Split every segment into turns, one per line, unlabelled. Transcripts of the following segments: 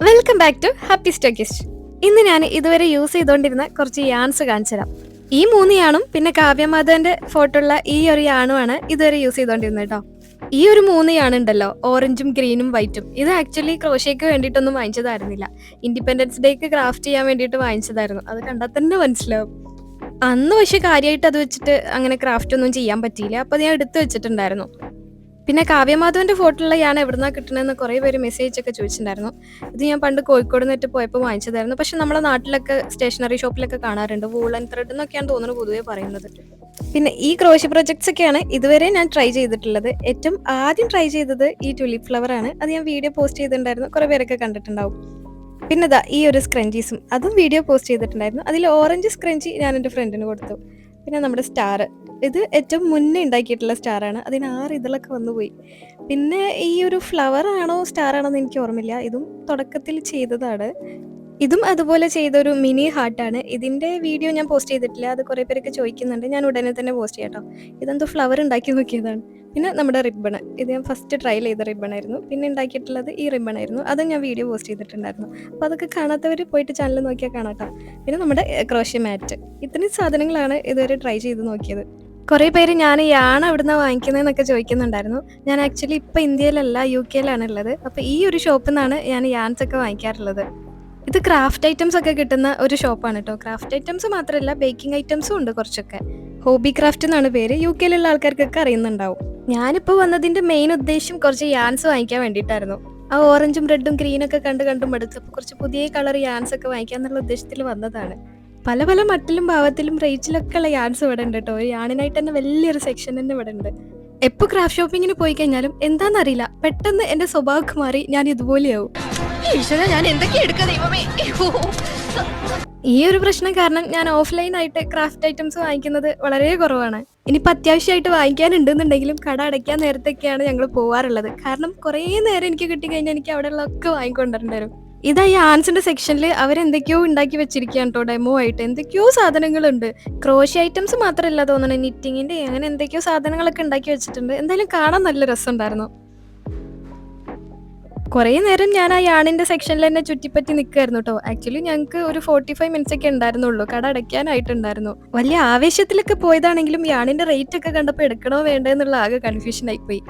Welcome back to Happy Stockist ഇന്ന് ഞാൻ ഇതുവരെ യൂസ് ചെയ്തുകൊണ്ടിരുന്ന കുറച്ച് യാൺസ് കാണിച്ചു തരാം. ഈ മൂന്ന് യാണും പിന്നെ കാവ്യമാധവന്റെ ഫോട്ടോ ഉള്ള ഈ ഒരു യാണുമാണ് ഇതുവരെ യൂസ് ചെയ്തുകൊണ്ടിരുന്നത് കേട്ടോ ഈ ഒരു മൂന്ന് യാണുണ്ടല്ലോ ഓറഞ്ചും ഗ്രീനും വൈറ്റും ഇത് ആക്ച്വലി ക്രോഷയ്ക്ക് വേണ്ടിയിട്ടൊന്നും വാങ്ങിച്ചതായിരുന്നില്ല. ഇൻഡിപെൻഡൻസ് ഡേക്ക് ക്രാഫ്റ്റ് ചെയ്യാൻ വേണ്ടിയിട്ട് വാങ്ങിച്ചതായിരുന്നു. അത് കണ്ടാൽ തന്നെ മനസ്സിലാവും. അന്ന് പക്ഷെ കാര്യമായിട്ട് അത് വെച്ചിട്ട് അങ്ങനെ ക്രാഫ്റ്റ് ഒന്നും ചെയ്യാൻ പറ്റിയില്ല. അപ്പോൾ ഞാൻ എടുത്തു വെച്ചിട്ടുണ്ടായിരുന്നു. പിന്നെ കാവ്യമാധവന്റെ ഫോട്ടോ ഫോട്ടോയുള്ള ഞാൻ എവിടുന്നാ കിട്ടണമെന്ന് കുറേ പേര് മെസ്സേജ് ഒക്കെ ചോദിച്ചിട്ടുണ്ടായിരുന്നു. ഇത് ഞാൻ പണ്ട് കോഴിക്കോട് നിന്നിട്ട് പോയപ്പോൾ വാങ്ങിച്ചതായിരുന്നു. പക്ഷെ നമ്മുടെ നാട്ടിലൊക്കെ സ്റ്റേഷനറി ഷോപ്പിലൊക്കെ കാണാറുണ്ട്. വൂളൻ ത്രെഡ് എന്നൊക്കെയാണ് തോന്നുന്നത് പൊതുവേ പറയുന്നത്. പിന്നെ ഈ ക്രോഷി പ്രൊജക്ട്സ് ഒക്കെയാണ് ഇതുവരെ ഞാൻ ട്രൈ ചെയ്തിട്ടുള്ളത്. ഏറ്റവും ആദ്യം ട്രൈ ചെയ്തത് ഈ ടുലിപ്പ് ഫ്ലവർ ആണ്. അത് ഞാൻ വീഡിയോ പോസ്റ്റ് ചെയ്തിട്ടുണ്ടായിരുന്നു. കുറേ പേരൊക്കെ കണ്ടിട്ടുണ്ടാവും. പിന്നെ ദാ ഈ ഒരു സ്ക്രഞ്ചീസും അതും വീഡിയോ പോസ്റ്റ് ചെയ്തിട്ടുണ്ടായിരുന്നു. അതിൽ ഓറഞ്ച് സ്ക്രഞ്ചി ഞാൻ എന്റെ ഫ്രണ്ടിന് കൊടുത്തു. പിന്നെ നമ്മുടെ സ്റ്റാർ ഇത് ഏറ്റവും മുന്നേ ഉണ്ടാക്കിയിട്ടുള്ള സ്റ്റാറാണ് അതിന് ആറ് വന്നു വന്നുപോയി പിന്നെ ഈ ഒരു ഫ്ലവർ ആണോ സ്റ്റാർ ആണോ എന്ന് എനിക്ക് ഓർമ്മയില്ല. ഇതും തുടക്കത്തിൽ ചെയ്തതാണ്. ഇതും അതുപോലെ ചെയ്ത ഒരു മിനി ഹാർട്ടാണ്. ഇതിന്റെ വീഡിയോ ഞാൻ പോസ്റ്റ് ചെയ്തിട്ടില്ല. അത് കുറേ പേരൊക്കെ ചോദിക്കുന്നുണ്ട്. ഞാൻ ഉടനെ തന്നെ പോസ്റ്റ് ചെയ്യാം ഇതെന്തോ ഫ്ലവർ ഉണ്ടാക്കി നോക്കിയതാണ്. പിന്നെ നമ്മുടെ റിബൺ ഇത് ഞാൻ ഫസ്റ്റ് ട്രൈ ചെയ്ത റിബൺ ആയിരുന്നു. പിന്നെ ഉണ്ടാക്കിയിട്ടുള്ളത് ഈ റിബൺ ആയിരുന്നു. അത് ഞാൻ വീഡിയോ പോസ്റ്റ് ചെയ്തിട്ടുണ്ടായിരുന്നു. അപ്പോൾ അതൊക്കെ കാണാത്തവർ പോയിട്ട് ചാനൽ നോക്കിയാൽ കാണാട്ടോ. പിന്നെ നമ്മുടെ ക്രോഷ്യ മാറ്റ് ഇത്രയും സാധനങ്ങളാണ് ഇതുവരെ ട്രൈ ചെയ്ത് നോക്കിയത്. കുറേ പേര് ഞാൻ യാണ് നിന്ന് വാങ്ങിക്കുന്നതെന്നൊക്കെ ചോദിക്കുന്നുണ്ടായിരുന്നു. ഞാൻ ആക്ച്വലി ഇപ്പോൾ ഇന്ത്യയിലല്ല യു കെയിലാണ് ഉള്ളത് അപ്പോൾ ഈ ഒരു ഷോപ്പിൽ നിന്നാണ് ഞാൻ യാൻസ് ഒക്കെ വാങ്ങിക്കാറുള്ളത്. ഇത് ക്രാഫ്റ്റ് ഐറ്റംസ് ഒക്കെ കിട്ടുന്ന ഒരു ഷോപ്പാണ് കേട്ടോ ക്രാഫ്റ്റ് ഐറ്റംസ് മാത്രമല്ല ബേക്കിംഗ് ഐറ്റംസും ഉണ്ട് കുറച്ചൊക്കെ. ഹോബി ക്രാഫ്റ്റ് എന്നാണ് പേര്. യു കെയിലുള്ള ആൾക്കാർക്കൊക്കെ അറിയുന്നുണ്ടാവും. ഞാനിപ്പോൾ വന്നതിന്റെ മെയിൻ ഉദ്ദേശം കുറച്ച് യാൻസ് വാങ്ങിക്കാൻ വേണ്ടിയിട്ടായിരുന്നു. ആ ഓറഞ്ചും റെഡും ഗ്രീനൊക്കെ കണ്ട് കണ്ടും മടുത്തപ്പോൾ കുറച്ച് പുതിയ കളർ യാൻസ് ഒക്കെ വാങ്ങിക്കാൻ എന്നുള്ള ഉദ്ദേശത്തിൽ വന്നതാണ്. പല പല മട്ടിലും ഭാവത്തിലും റേറ്റിലൊക്കെ ഉള്ള യാൻസ് ഇവിടെ ഉണ്ട് കേട്ടോ ഒരു യാണിനായിട്ട് തന്നെ വലിയൊരു സെക്ഷൻ തന്നെ ഇവിടെ ഉണ്ട്. എപ്പോൾ ക്രാഫ്റ്റ് ഷോപ്പിങ്ങിന് പോയി കഴിഞ്ഞാലും എന്താണെന്നറിയില്ല പെട്ടെന്ന് എന്റെ സ്വഭാവം മാറി ഞാൻ ഇതുപോലെയാവും.
ഞാൻ എന്തൊക്കെ എടുക്ക ദൈവമേ?
ഈ ഒരു പ്രശ്നം കാരണം ഞാൻ ഓഫ്ലൈൻ ആയിട്ട് ക്രാഫ്റ്റ് ഐറ്റംസ് വാങ്ങിക്കുന്നത് വളരെ കുറവാണ്. ഇനിയിപ്പോൾ അത്യാവശ്യമായിട്ട് വാങ്ങിക്കാനുണ്ടെന്നുണ്ടെങ്കിലും കട അടയ്ക്കാൻ നേരത്തൊക്കെയാണ് ഞങ്ങൾ പോവാറുള്ളത്. കാരണം കുറേ നേരം എനിക്ക് കിട്ടി കഴിഞ്ഞാൽ എനിക്ക് അവിടെ ഉള്ളതൊക്കെ വാങ്ങിക്കൊണ്ടിരേണ്ടി വരും. ഇതാ ഈ ആൻസിന്റെ സെക്ഷനിൽ അവരെന്തൊക്കെയോ ഉണ്ടാക്കി വെച്ചിരിക്കുകയാണ് കേട്ടോ ഡെമോ ആയിട്ട്. എന്തൊക്കെയോ സാധനങ്ങളുണ്ട്. ക്രോഷി ഐറ്റംസ് മാത്രമല്ല തോന്നണേ. നിറ്റിങ്ങിന്റെ അങ്ങനെ എന്തൊക്കെയോ സാധനങ്ങളൊക്കെ ഉണ്ടാക്കി വെച്ചിട്ടുണ്ട്. എന്തായാലും കാണാൻ നല്ല രസമുണ്ടായിരുന്നു. കുറേ നേരം ഞാൻ ആ യാണിന്റെ സെക്ഷനിൽ തന്നെ ചുറ്റിപ്പറ്റി നിൽക്കായിരുന്നു കേട്ടോ ആക്ച്വലി ഞങ്ങൾക്ക് ഒരു ഫോർട്ടി ഫൈവ് മിനിറ്റ്സ് ഒക്കെ ഉണ്ടായിരുന്നുള്ളൂ. കട അടയ്ക്കാനായിട്ടുണ്ടായിരുന്നു. വലിയ ആവേശത്തിലൊക്കെ പോയതാണെങ്കിലും യാണിന്റെ റേറ്റ് ഒക്കെ കണ്ടപ്പോൾ എടുക്കണോ വേണ്ടെന്നുള്ള ആകെ കൺഫ്യൂഷൻ ആയിപ്പോയി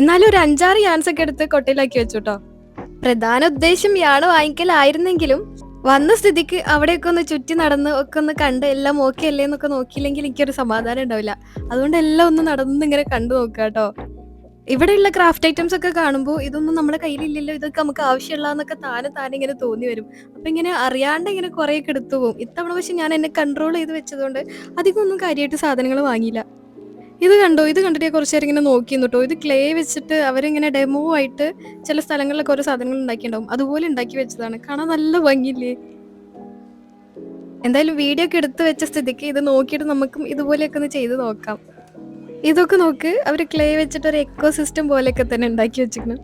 എന്നാലും ഒരു അഞ്ചാറ് യാൻസ് ഒക്കെ എടുത്ത് കൊട്ടയിലാക്കി വെച്ചു കേട്ടോ പ്രധാന ഉദ്ദേശം യാണ് വാങ്ങിക്കലായിരുന്നെങ്കിലും വന്ന സ്ഥിതിക്ക് അവിടെയൊക്കെ ഒന്ന് ചുറ്റി നടന്ന് ഒക്കെ ഒന്ന് കണ്ട് എല്ലാം ഓക്കെ അല്ലേ എന്നൊക്കെ നോക്കിയില്ലെങ്കിൽ എനിക്കൊരു സമാധാനം ഉണ്ടാവില്ല. അതുകൊണ്ട് എല്ലാം ഒന്ന് നടന്ന് ഇങ്ങനെ കണ്ടു നോക്കുക കേട്ടോ ഇവിടെയുള്ള ക്രാഫ്റ്റ് ഐറ്റംസ് ഒക്കെ കാണുമ്പോൾ ഇതൊന്നും നമ്മുടെ കയ്യിലില്ലല്ലോ ഇതൊക്കെ നമുക്ക് ആവശ്യമുള്ളതെന്നൊക്കെ താനെ താനെ ഇങ്ങനെ തോന്നി വരും. അപ്പൊ ഇങ്ങനെ അറിയാണ്ട് ഇങ്ങനെ കുറേയൊക്കെ എടുത്തു പോകും. ഇത്തവണ പക്ഷെ ഞാൻ എന്നെ കൺട്രോൾ ചെയ്ത് വെച്ചതുകൊണ്ട് അധികം ഒന്നും കാര്യമായിട്ട് സാധനങ്ങൾ വാങ്ങിയില്ല. ഇത് കണ്ടോ? ഇത് കണ്ടിട്ട് കുറച്ച് നേരം ഇങ്ങനെ നോക്കി കേട്ടോ ഇത് ക്ലേ വെച്ചിട്ട് അവരിങ്ങനെ ഡെമോ ആയിട്ട് ചില സ്ഥലങ്ങളിലൊക്കെ ഓരോ സാധനങ്ങൾ ഉണ്ടാക്കിയിട്ടുണ്ടാവും. അതുപോലെ ഉണ്ടാക്കി വെച്ചതാണ്. കാണാൻ നല്ല ഭംഗിയില്ലേ? എന്തായാലും വീഡിയോ ഒക്കെ എടുത്ത് വെച്ച സ്ഥിതിക്ക് ഇത് നോക്കിയിട്ട് നമുക്കും ഇതുപോലെയൊക്കെ ഒന്ന് ചെയ്ത് നോക്കാം. ഇതൊക്കെ നോക്ക്. അവർ ക്ലേ വെച്ചിട്ട് ഒരു എക്കോ സിസ്റ്റം പോലെയൊക്കെ തന്നെ ഉണ്ടാക്കി വെച്ചിരിക്കുന്നു.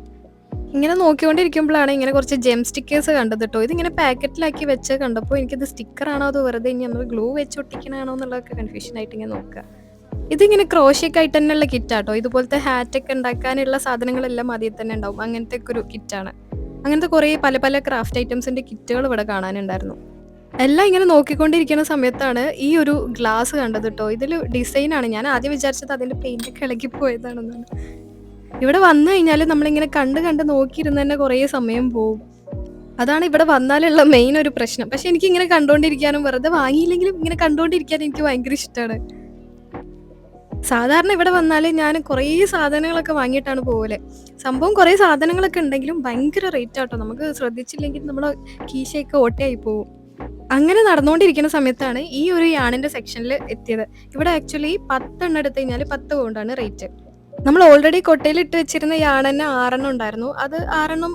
ഇങ്ങനെ നോക്കിക്കൊണ്ടിരിക്കുമ്പോഴാണ് ഇങ്ങനെ കുറച്ച് ജെം സ്റ്റിക്കേഴ്സ് കണ്ടത് കേട്ടോ ഇതിങ്ങനെ പാക്കറ്റിലാക്കി വെച്ച് കണ്ടപ്പോൾ എനിക്കിത് സ്റ്റിക്കറാണോ അതോ വെറുതെ ഇനി നമ്മൾ ഗ്ലൂ വെച്ച് ഒട്ടിക്കണാണോ എന്നുള്ളതൊക്കെ കൺഫ്യൂഷൻ ആയിട്ട് ഇങ്ങനെ നോക്കുക ഇതിങ്ങനെ ക്രോഷ്യക്ക് ആയിട്ട് തന്നെയുള്ള കിറ്റാട്ടോ ഇതുപോലത്തെ ഹാറ്റ് ഒക്കെ ഉണ്ടാക്കാനുള്ള സാധനങ്ങളെല്ലാം അതിൽ തന്നെ ഉണ്ടാവും. അങ്ങനത്തെ ഒക്കെ ഒരു കിറ്റാണ് അങ്ങനത്തെ കുറേ പല പല ക്രാഫ്റ്റ് ഐറ്റംസിന്റെ കിറ്റുകൾ ഇവിടെ കാണാനുണ്ടായിരുന്നു. എല്ലാം ഇങ്ങനെ നോക്കിക്കൊണ്ടിരിക്കുന്ന സമയത്താണ് ഈ ഒരു ഗ്ലാസ് കണ്ടത് കേട്ടോ ഇതിൽ ഡിസൈനാണ് ഞാൻ ആദ്യം വിചാരിച്ചത് അതിന്റെ പെയിന്റ് ഒക്കെ ഇളകി പോയതാണെന്നാണ്. ഇവിടെ വന്നു കഴിഞ്ഞാൽ നമ്മളിങ്ങനെ കണ്ട് കണ്ട് നോക്കിയിരുന്ന് തന്നെ കുറേ സമയം പോകും അതാണ് ഇവിടെ വന്നാലുള്ള മെയിൻ ഒരു പ്രശ്നം. പക്ഷെ എനിക്ക് ഇങ്ങനെ കണ്ടുകൊണ്ടിരിക്കാനും വെറുതെ വാങ്ങിയില്ലെങ്കിലും ഇങ്ങനെ കണ്ടുകൊണ്ടിരിക്കാൻ എനിക്ക് ഭയങ്കര ഇഷ്ടമാണ് സാധാരണ ഇവിടെ വന്നാൽ ഞാൻ കുറേ സാധനങ്ങളൊക്കെ വാങ്ങിയിട്ടാണ് പോകൽ സംഭവം കുറേ സാധനങ്ങളൊക്കെ ഉണ്ടെങ്കിലും ഭയങ്കര റേറ്റ് ആട്ടോ. നമുക്ക് ശ്രദ്ധിച്ചില്ലെങ്കിൽ നമ്മുടെ കീശയൊക്കെ ഓട്ടയായി പോകും അങ്ങനെ നടന്നുകൊണ്ടിരിക്കുന്ന സമയത്താണ് ഈ ഒരു യാണിന്റെ സെക്ഷനിൽ എത്തിയത്. ഇവിടെ ആക്ച്വലി പത്തെണ്ണം എടുത്തു കഴിഞ്ഞാൽ പത്ത് പൗണ്ടാണ് റേറ്റ് നമ്മൾ ഓൾറെഡി കൊട്ടയിൽ ഇട്ട് വെച്ചിരുന്ന യാണെന്നെ ആറെണ്ണം ഉണ്ടായിരുന്നു. അത് ആറെണ്ണം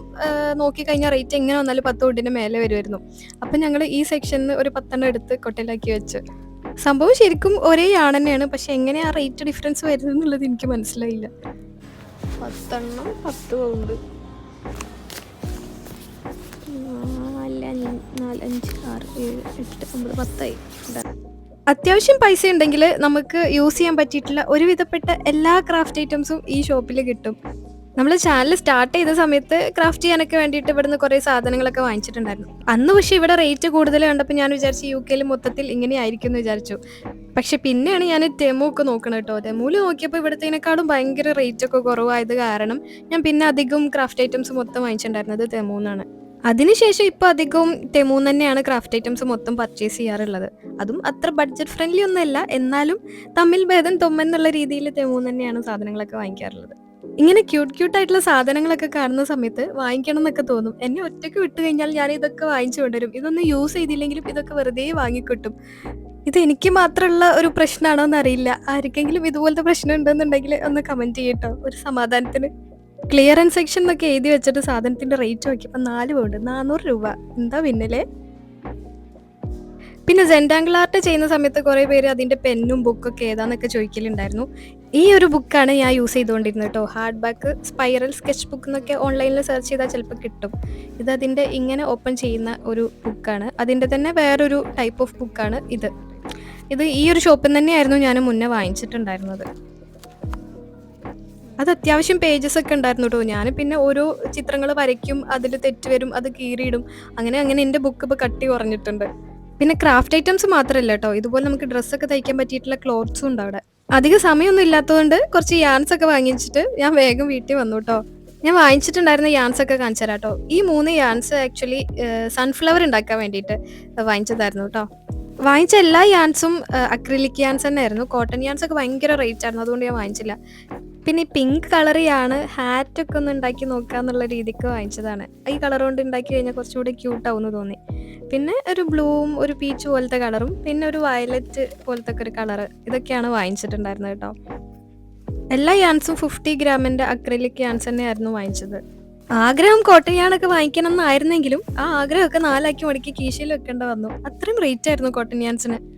നോക്കി കഴിഞ്ഞാൽ റേറ്റ് എങ്ങനെ വന്നാലും പത്ത് പൗണ്ടിന്റെ മേലെ വരുമായിരുന്നു. അപ്പം ഞങ്ങൾ ഈ സെക്ഷനിൽ ഒരു പത്തെണ്ണം എടുത്ത് കൊട്ടയിലാക്കി വെച്ച്. സംഭവം ശരിക്കും ഒരേ യാണെന്നെയാണ് പക്ഷെ എങ്ങനെ ആ റേറ്റ് ഡിഫറൻസ് വരുന്നത് എന്നുള്ളത് എനിക്ക് മനസ്സിലായില്ല. പത്തെണ്ണം പത്ത് പൗണ്ട് അഞ്ച് നാല് അഞ്ച് ആറ് ഏഴ് എട്ട് ഒമ്പത് പത്തായി. അത്യാവശ്യം പൈസ ഉണ്ടെങ്കിൽ നമുക്ക് യൂസ് ചെയ്യാൻ പറ്റിയിട്ടുള്ള ഒരുവിധപ്പെട്ട എല്ലാ ക്രാഫ്റ്റ് ഐറ്റംസും ഈ ഷോപ്പിൽ കിട്ടും. നമ്മൾ ചാനൽ സ്റ്റാർട്ട് ചെയ്ത സമയത്ത് ക്രാഫ്റ്റ് ചെയ്യാനൊക്കെ വേണ്ടിയിട്ട് ഇവിടുന്ന് കുറേ സാധനങ്ങളൊക്കെ വാങ്ങിച്ചിട്ടുണ്ടായിരുന്നു. അന്ന് പക്ഷേ ഇവിടെ റേറ്റ് കൂടുതൽ കണ്ടപ്പോൾ ഞാൻ വിചാരിച്ചു യു കെയിൽ മൊത്തത്തിൽ ഇങ്ങനെ ആയിരിക്കും എന്ന് വിചാരിച്ചു. പക്ഷെ പിന്നെയാണ് ഞാൻ ടെമോക്ക് ഒക്കെ നോക്കണം കേട്ടോ. ടെമുവിൽ നോക്കിയപ്പോൾ ഇവിടത്തേനേക്കാളും ഭയങ്കര റേറ്റ് ഒക്കെ കുറവായത് കാരണം ഞാൻ പിന്നെ അധികം ക്രാഫ്റ്റ് ഐറ്റംസ് മൊത്തം വാങ്ങിച്ചിട്ടുണ്ടായിരുന്നത് തെമൂന്നാണ് അതിനുശേഷം ഇപ്പോൾ അധികവും തെമൂൻ തന്നെയാണ് ക്രാഫ്റ്റ് ഐറ്റംസ് മൊത്തം പർച്ചേസ് ചെയ്യാറുള്ളത്. അതും അത്ര ബഡ്ജറ്റ് ഫ്രണ്ട്ലി ഒന്നുമല്ല. എന്നാലും തമ്മിൽ ഭേദം തൊമ്മെന്നുള്ള രീതിയിൽ തെമൂൻ തന്നെയാണ് സാധനങ്ങളൊക്കെ വാങ്ങിക്കാറുള്ളത്. ഇങ്ങനെ ക്യൂട്ട് ക്യൂട്ട് ആയിട്ടുള്ള സാധനങ്ങളൊക്കെ കാണുന്ന സമയത്ത് വാങ്ങിക്കണം എന്നൊക്കെ തോന്നും. എന്നെ ഒറ്റയ്ക്ക് വിട്ടു കഴിഞ്ഞാൽ ഞാൻ ഇതൊക്കെ വാങ്ങിച്ചു കൊണ്ടുവരും. ഇതൊന്നും യൂസ് ചെയ്തില്ലെങ്കിലും ഇതൊക്കെ വെറുതെ വാങ്ങിക്കിട്ടും. ഇത് എനിക്ക് മാത്രമുള്ള ഒരു പ്രശ്നമാണോ എന്നറിയില്ല ആർക്കെങ്കിലും ഇതുപോലത്തെ പ്രശ്നം ഉണ്ടെന്നുണ്ടെങ്കിൽ ഒന്ന് കമന്റ് ചെയ്യട്ടോ ഒരു സമാധാനത്തിന്. ക്ലിയറൻസ് സെക്ഷൻ എന്നൊക്കെ എഴുതി വെച്ചിട്ട് സാധനത്തിന്റെ റേറ്റ് നോക്കിയപ്പോൾ നാല് പൗണ്ട് നാനൂറ് രൂപ. എന്താ പിന്നലെ പിന്നെ ജെൻഡാങ്കിൾ ആർട്ട് ചെയ്യുന്ന സമയത്ത് കുറേ പേര് അതിന്റെ പെന്നും ബുക്കൊക്കെ ഏതാന്നൊക്കെ ചോദിക്കലുണ്ടായിരുന്നു. ഈ ഒരു ബുക്കാണ് ഞാൻ യൂസ് ചെയ്തുകൊണ്ടിരുന്നത് കേട്ടോ hard back spiral sketch book എന്നൊക്കെ ഓൺലൈനിൽ സെർച്ച് ചെയ്താൽ ചിലപ്പോൾ കിട്ടും. ഇത് അതിന്റെ ഇങ്ങനെ ഓപ്പൺ ചെയ്യുന്ന ഒരു ബുക്കാണ് അതിന്റെ തന്നെ വേറൊരു ടൈപ്പ് ഓഫ് ബുക്കാണ് ഇത്. ഇത് ഈ ഒരു ഷോപ്പിൽ തന്നെയായിരുന്നു ഞാൻ മുന്നേ വാങ്ങിച്ചിട്ടുണ്ടായിരുന്നത്. അത് അത്യാവശ്യം പേജസ് ഒക്കെ ഉണ്ടായിരുന്നു കേട്ടോ ഞാൻ പിന്നെ ഓരോ ചിത്രങ്ങൾ വരയ്ക്കും അതിൽ തെറ്റ് വരും അത് കീറിയിടും. അങ്ങനെ അങ്ങനെ എന്റെ ബുക്ക് ഇപ്പോൾ കട്ടി കുറഞ്ഞിട്ടുണ്ട്. പിന്നെ ക്രാഫ്റ്റ് ഐറ്റംസ് മാത്രമല്ല കേട്ടോ ഇതുപോലെ നമുക്ക് ഡ്രസ്സൊക്കെ തയ്ക്കാൻ പറ്റിയിട്ടുള്ള ക്ലോത്ത്സും ഉണ്ട് അവിടെ. അധിക സമയമൊന്നും ഇല്ലാത്തതുകൊണ്ട് കുറച്ച് യാൻസ് ഒക്കെ വാങ്ങിച്ചിട്ട് ഞാൻ വേഗം വീട്ടിൽ വന്നു കേട്ടോ ഞാൻ വാങ്ങിച്ചിട്ടുണ്ടായിരുന്ന യാൻസ് ഒക്കെ കാണിച്ചു തരാം കേട്ടോ ഈ മൂന്ന് യാൻസ് ആക്ച്വലി സൺഫ്ലവർ ഉണ്ടാക്കാൻ വേണ്ടിയിട്ട് വാങ്ങിച്ചതായിരുന്നു കേട്ടോ വാങ്ങിച്ച എല്ലാ യാൻസും അക്രിലിക് യാൻസ് തന്നെ ആയിരുന്നു കോട്ടൺ യാൻസ് ഒക്കെ ഭയങ്കര റേറ്റ് ആയിരുന്നു. അതുകൊണ്ട് ഞാൻ വാങ്ങിച്ചില്ല. പിന്നെ ഈ പിങ്ക് കളറിയാണ് ഹാറ്റ് ഒക്കെ ഒന്ന് ഉണ്ടാക്കി നോക്കാന്നുള്ള രീതിക്ക് വാങ്ങിച്ചതാണ്. ഈ കളർ കൊണ്ട് ഉണ്ടാക്കി കഴിഞ്ഞാൽ കുറച്ചുകൂടി ക്യൂട്ട് ആവുമെന്ന് തോന്നി. പിന്നെ ഒരു ബ്ലൂവും ഒരു പീച്ച് പോലത്തെ കളറും പിന്നെ ഒരു വയലറ്റ് പോലത്തെ ഒക്കെ ഒരു കളർ ഇതൊക്കെയാണ് വാങ്ങിച്ചിട്ടുണ്ടായിരുന്നത് കേട്ടോ. എല്ലാ യാൻസും ഫിഫ്റ്റി ഗ്രാമിന്റെ അക്രലിക് യാൻസ് തന്നെയായിരുന്നു വാങ്ങിച്ചത്. ആഗ്രഹം കോട്ടൺ വാങ്ങിക്കണം എന്നായിരുന്നെങ്കിലും ആ ആഗ്രഹമൊക്കെ നാലാക്കി മടക്കി കീശയിൽ വെക്കേണ്ട വന്നു. അത്രയും റേറ്റ് ആയിരുന്നു കോട്ടൺ യാൻസിന്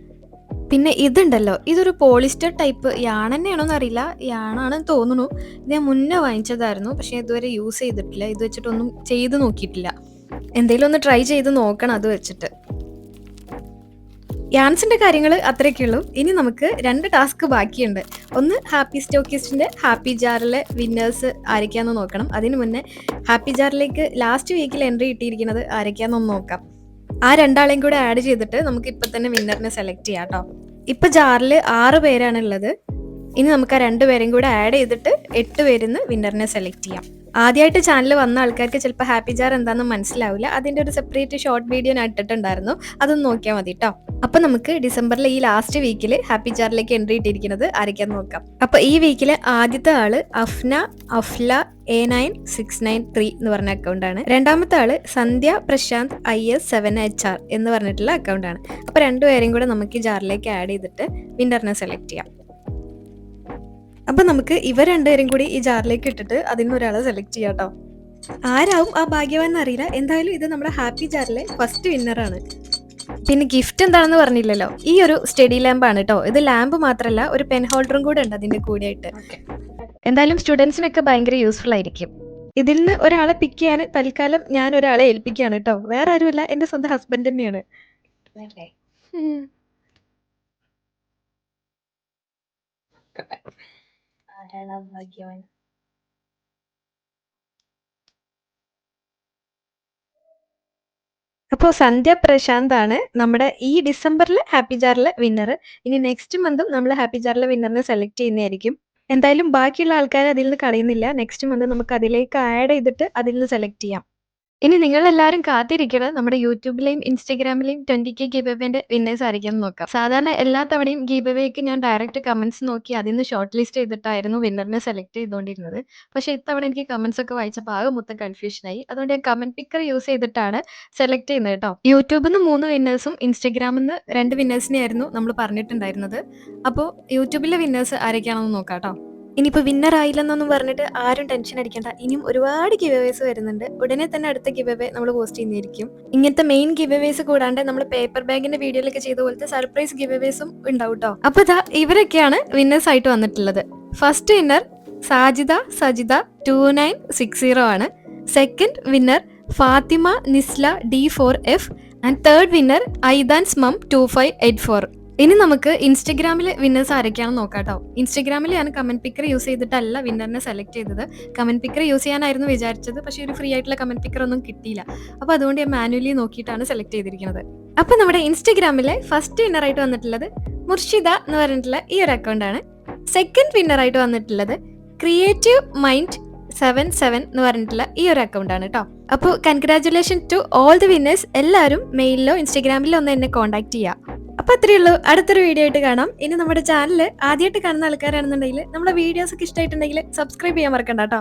പിന്നെ ഇതുണ്ടല്ലോ ഇതൊരു പോളിസ്റ്റർ ടൈപ്പ് യാൺ തന്നെയാണോന്ന് അറിയില്ല യാണാണെന്ന് തോന്നുന്നു. ഞാൻ മുന്നേ വാങ്ങിച്ചതായിരുന്നു പക്ഷെ ഇതുവരെ യൂസ് ചെയ്തിട്ടില്ല ഇത് വെച്ചിട്ടൊന്നും ചെയ്ത് നോക്കിയിട്ടില്ല. എന്തെങ്കിലും ഒന്ന് ട്രൈ ചെയ്ത് നോക്കണം അത് വെച്ചിട്ട്. യാൻസിന്റെ കാര്യങ്ങൾ അത്രയൊക്കെ ഉള്ളൂ ഇനി നമുക്ക് രണ്ട് ടാസ്ക് ബാക്കിയുണ്ട്. ഒന്ന് ഹാപ്പി സ്റ്റോക്കിസ്റ്റിന്റെ ഹാപ്പി ജാറിലെ വിന്നേഴ്സ് ആരൊക്കെയാണെന്ന് നോക്കണം. അതിനു മുന്നേ ഹാപ്പി ജാറിലേക്ക് ലാസ്റ്റ് വീക്കിൽ എൻട്രി കിട്ടിയിരിക്കുന്നത് ആരൊക്കെയാണെന്ന് നോക്കാം. ആ രണ്ടാളെയും കൂടെ ആഡ് ചെയ്തിട്ട് നമുക്ക് ഇപ്പൊ തന്നെ വിന്നറിനെ സെലക്ട് ചെയ്യാം കേട്ടോ ഇപ്പൊ ജാറിൽ ആറ് പേരാണ് ഉള്ളത്. ഇനി നമുക്ക് ആ രണ്ടുപേരെയും കൂടെ ആഡ് ചെയ്തിട്ട് എട്ട് പേരിന്ന് വിന്നറിനെ സെലക്ട് ചെയ്യാം. ആദ്യമായിട്ട് ചാനൽ വന്ന ആൾക്കാർക്ക് ചിലപ്പോൾ ഹാപ്പി ജാർ എന്താണെന്ന് മനസ്സിലാവില്ല. അതിന്റെ ഒരു സെപ്പറേറ്റ് ഷോർട്ട് വീഡിയോ ഞാൻ ഇട്ടിട്ടുണ്ടായിരുന്നു. അതൊന്ന് നോക്കിയാൽ മതി കേട്ടോ അപ്പൊ നമുക്ക് ഡിസംബറിലെ ഈ ലാസ്റ്റ് വീക്കിൽ ഹാപ്പി ജാറിലേക്ക് എൻട്രി ഇട്ടിരിക്കുന്നത് ആരൊക്കെയാന്ന് നോക്കാം. അപ്പൊ ഈ വീക്കിലെ ആദ്യത്തെ ആൾ Afna Afla A nine six nine three എന്ന് പറഞ്ഞ അക്കൗണ്ടാണ് രണ്ടാമത്തെ ആൾ Sandhya Prashanth I S seven H R എന്ന് പറഞ്ഞിട്ടുള്ള അക്കൗണ്ടാണ് അപ്പൊ രണ്ടുപേരെയും കൂടെ നമുക്ക് ഈ ജാറിലേക്ക് ആഡ് ചെയ്തിട്ട് വിന്നറിനെ സെലക്ട് ചെയ്യാം. അപ്പൊ നമുക്ക് ഇവർ രണ്ടുപേരും കൂടി ഈ ജാറിലേക്ക് ഇട്ടിട്ട് അതിൽ നിന്ന് ഒരാളെ സെലക്ട് ചെയ്യാം കേട്ടോ ആരാവും ആ ഭാഗ്യവാൻ അറിയില്ല എന്തായാലും ഇത് നമ്മുടെ ഹാപ്പി ജാറിലെ ഫസ്റ്റ് വിന്നറാണ് പിന്നെ ഗിഫ്റ്റ് എന്താണെന്ന് പറഞ്ഞില്ലല്ലോ. ഈ ഒരു സ്റ്റഡി ലാമ്പ് ആണ് കേട്ടോ ഇത് ലാമ്പ് മാത്രമല്ല ഒരു പെൻ ഹോൾഡറും കൂടെ ഉണ്ട് അതിന്റെ കൂടെയായിട്ട്. എന്തായാലും സ്റ്റുഡൻസിനൊക്കെ ഭയങ്കര യൂസ്ഫുൾ ആയിരിക്കും. ഇതിൽ നിന്ന് ഒരാളെ പിക്ക് ചെയ്യാൻ തൽക്കാലം ഞാൻ ഒരാളെ ഏൽപ്പിക്കുകയാണ് കേട്ടോ വേറെ ആരുമല്ല. എന്റെ സ്വന്തം ഹസ്ബൻഡ് തന്നെയാണ്. ഉം. അപ്പോൾ സന്ധ്യ പ്രശാന്താണ് നമ്മുടെ ഈ ഡിസംബറിൽ ഹാപ്പി ജാറിലെ വിന്നർ ഇനി നെക്സ്റ്റ് മന്തും നമ്മൾ ഹാപ്പി ജാറിലെ വിന്നറിനെ സെലക്ട് ചെയ്യുന്നതായിരിക്കും. എന്തായാലും ബാക്കിയുള്ള ആൾക്കാരെ അതിൽ നിന്ന് കളയുന്നില്ല. നെക്സ്റ്റ് മന്ത് നമുക്ക് അതിലേക്ക് ആഡ് ചെയ്തിട്ട് അതിൽ നിന്ന് സെലക്ട് ചെയ്യാം. ഇനി നിങ്ങൾ എല്ലാവരും കാത്തിരിക്കണം നമ്മുടെ യൂട്യൂബിലെയും ഇൻസ്റ്റാഗ്രാമിലെയും ട്വന്റി കെ ഗീബ് എവേന്റെ വിന്നേഴ്സ് ആയിരിക്കും നോക്കാം. സാധാരണ എല്ലാ തവണയും ഗീബ് എവേക്ക് ഞാൻ ഡയറക്റ്റ് കമന്റ്സ് നോക്കി അതിൽ നിന്ന് ഷോർട്ട് ലിസ്റ്റ് ചെയ്തിട്ടായിരുന്നു വിന്നറിനെ സെലക്ട് ചെയ്തുകൊണ്ടിരുന്നത് പക്ഷേ ഇത്തവണ എനിക്ക് കമന്റ്സ് ഒക്കെ വായിച്ചപ്പോൾ ആകെ മൊത്തം കൺഫ്യൂഷനായി അതുകൊണ്ട് ഞാൻ കമന്റ് പിക്കർ യൂസ് ചെയ്തിട്ടാണ് സെലക്ട് ചെയ്യുന്നത് കേട്ടോ. യൂട്യൂബിൽ നിന്ന് മൂന്ന് വിന്നേഴ്സും ഇൻസ്റ്റാഗ്രാമിൽ നിന്ന് രണ്ട് വിന്നേഴ്സിനെ ആയിരുന്നു നമ്മൾ പറഞ്ഞിട്ടുണ്ടായിരുന്നത്. അപ്പോൾ യൂട്യൂബിലെ വിന്നേഴ്സ് ആരൊക്കെയാണെന്ന് നോക്കാം കേട്ടോ. ഇനിയിപ്പോൾ വിന്നർ ആയില്ലെന്നൊന്നും പറഞ്ഞിട്ട് ആരും ടെൻഷൻ അടിക്കേണ്ട. ഇനിയും ഒരുപാട് ഗിവ് അവേസ് വരുന്നുണ്ട്. ഉടനെ തന്നെ അടുത്ത ഗിവ് അവേ നമ്മൾ പോസ്റ്റ് ചെയ്യുന്നതായിരിക്കും. ഇങ്ങനത്തെ മെയിൻ ഗിവ് അവേസ് കൂടാണ്ട് നമ്മൾ പേപ്പർ ബാഗിന്റെ വീഡിയോയിലൊക്കെ ചെയ്ത പോലത്തെ സർപ്രൈസ് ഗിവ് അവേസും ഉണ്ടാവും കേട്ടോ അപ്പൊ ഇതാ ഇവരൊക്കെയാണ് വിന്നേഴ്സ് ആയിട്ട് വന്നിട്ടുള്ളത്. First winner Sajida Sajitha two nine six zero ആണ്. Second winner Fathima Nisla D four F and third winner Aidan's mum two five eight four ഇനി നമുക്ക് ഇൻസ്റ്റഗ്രാമിൽ വിന്നേഴ്സ് ആരൊക്കെയാണെന്ന് നോക്കാം കേട്ടോ ഇൻസ്റ്റഗ്രാമിൽ ഞാൻ കമന്റ് പിക്കർ യൂസ് ചെയ്തിട്ടല്ല വിന്നറിനെ സെലക്ട് ചെയ്തത്. കമന്റ് പിക്കർ യൂസ് ചെയ്യാനായിരുന്നു വിചാരിച്ചത് പക്ഷേ ഒരു ഫ്രീ ആയിട്ടുള്ള കമന്റ് പിക്കർ ഒന്നും കിട്ടിയില്ല. അപ്പോൾ അതുകൊണ്ട് ഞാൻ മാനുവലി നോക്കിയിട്ടാണ് സെലക്ട് ചെയ്തിരിക്കുന്നത്. അപ്പോൾ നമ്മുടെ ഇൻസ്റ്റഗ്രാമിലെ ഫസ്റ്റ് വിന്നർ ആയിട്ട് വന്നിട്ടുള്ളത് മുർഷിദ എന്ന് പറഞ്ഞിട്ടുള്ള ഈ ഒരു അക്കൗണ്ട് ആണ്. സെക്കൻഡ് വിന്നർ ആയിട്ട് വന്നിട്ടുള്ളത് ക്രിയേറ്റീവ് മൈൻഡ് സെവൻ സെവൻ എന്ന് പറഞ്ഞിട്ടുള്ള ഈ ഒരു അക്കൗണ്ട് ആണ് കേട്ടോ അപ്പോൾ congratulation to all the winners എല്ലാവരും മെയിലിലോ ഇൻസ്റ്റഗ്രാമിലോ ഒന്ന് എന്നെ കോൺടാക്ട് ചെയ്യുക അപ്പൊ അത്രയേ ഉള്ളൂ. അടുത്തൊരു വീഡിയോ ആയിട്ട് കാണാം. ഇനി നമ്മുടെ ചാനൽ ആദ്യമായിട്ട് കാണുന്ന ആൾക്കാരാണെന്നുണ്ടെങ്കിൽ നമ്മുടെ വീഡിയോസ് ഒക്കെ ഇഷ്ടമായിട്ടുണ്ടെങ്കിൽ സബ്സ്ക്രൈബ് ചെയ്യാൻ മറക്കണ്ട കേട്ടോ.